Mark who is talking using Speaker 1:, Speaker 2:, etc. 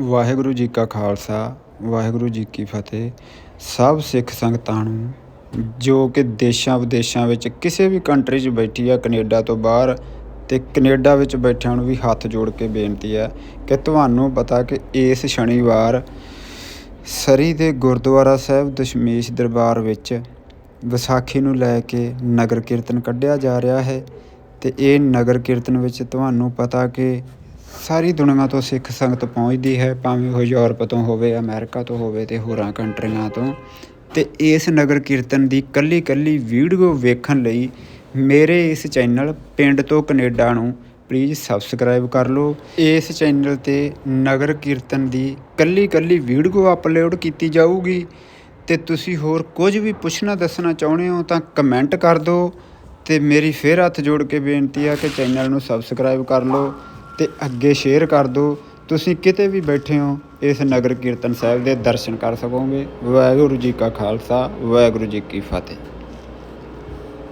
Speaker 1: ਵਾਹਿਗੁਰੂ ਜੀ ਕਾ ਖਾਲਸਾ, ਵਾਹਿਗੁਰੂ ਜੀ ਕੀ ਫਤਿਹ। ਸਭ ਸਿੱਖ ਸੰਗਤਾਂ ਨੂੰ, ਜੋ ਕਿ ਦੇਸ਼ਾਂ ਵਿਦੇਸ਼ਾਂ ਵਿੱਚ ਕਿਸੇ ਵੀ ਕੰਟਰੀ 'ਚ ਬੈਠੀ ਆ, ਕੈਨੇਡਾ ਤੋਂ ਬਾਹਰ ਤੇ ਕੈਨੇਡਾ ਵਿੱਚ ਬੈਠਿਆਂ ਨੂੰ ਵੀ ਹੱਥ ਜੋੜ ਕੇ ਬੇਨਤੀ ਹੈ ਕਿ ਤੁਹਾਨੂੰ ਪਤਾ ਕਿ ਇਸ ਸ਼ਨੀਵਾਰ ਸਰੀ ਦੇ ਗੁਰਦੁਆਰਾ ਸਾਹਿਬ ਦਸ਼ਮੇਸ਼ ਦਰਬਾਰ ਵਿੱਚ ਵਿਸਾਖੀ ਨੂੰ ਲੈ ਕੇ ਨਗਰ ਕੀਰਤਨ ਕੱਢਿਆ ਜਾ ਰਿਹਾ ਹੈ ਤੇ ਇਹ ਨਗਰ ਕੀਰਤਨ ਵਿੱਚ ਤੁਹਾਨੂੰ ਪਤਾ ਕਿ ਸਾਰੀ ਦੁਨੀਆ ਤੋਂ ਸਿੱਖ ਸੰਗਤ ਪਹੁੰਚਦੀ ਹੈ, ਭਾਵੇਂ ਉਹ ਯੂਰਪ ਤੋਂ ਹੋਵੇ, ਅਮਰੀਕਾ ਤੋਂ ਹੋਵੇ ਤੇ ਹੋਰਾਂ ਕੰਟਰੀਆਂ ਤੋਂ। ਤੇ ਇਸ ਨਗਰ ਕੀਰਤਨ ਦੀ ਕੱਲੀ ਕੱਲੀ ਵੀਡੀਓ ਵੇਖਣ ਲਈ ਮੇਰੇ ਇਸ ਚੈਨਲ ਪਿੰਡ ਤੋਂ ਕੈਨੇਡਾ ਨੂੰ ਪਲੀਜ਼ ਸਬਸਕ੍ਰਾਈਬ ਕਰ ਲਓ। ਇਸ ਚੈਨਲ ਤੇ ਨਗਰ ਕੀਰਤਨ ਦੀ ਕੱਲੀ ਕੱਲੀ ਵੀਡੀਓ ਅਪਲੋਡ ਕੀਤੀ ਜਾਊਗੀ। ਤੇ ਤੁਸੀਂ ਹੋਰ ਕੁਝ ਵੀ ਪੁੱਛਣਾ ਦੱਸਣਾ ਚਾਹੁੰਦੇ ਹੋ ਤਾਂ ਕਮੈਂਟ ਕਰ ਦਿਓ। ਤੇ ਮੇਰੀ ਫੇਰ ਹੱਥ ਜੋੜ ਕੇ ਬੇਨਤੀ ਆ ਕਿ ਚੈਨਲ ਨੂੰ ਸਬਸਕ੍ਰਾਈਬ ਕਰ ਲਓ। ਤੇ ਅੱਗੇ ਸ਼ੇਅਰ ਕਰ ਦਿਓ। ਤੁਸੀਂ ਕਿਤੇ ਵੀ ਬੈਠੇ ਹੋ, ਇਸ ਨਗਰ ਕੀਰਤਨ ਸਾਹਿਬ ਦੇ ਦਰਸ਼ਨ ਕਰ ਸਕੋਗੇ। ਵਾਹਿਗੁਰੂ ਜੀ ਕਾ ਖਾਲਸਾ, ਵਾਹਿਗੁਰੂ ਜੀ ਕੀ ਫਤਿਹ।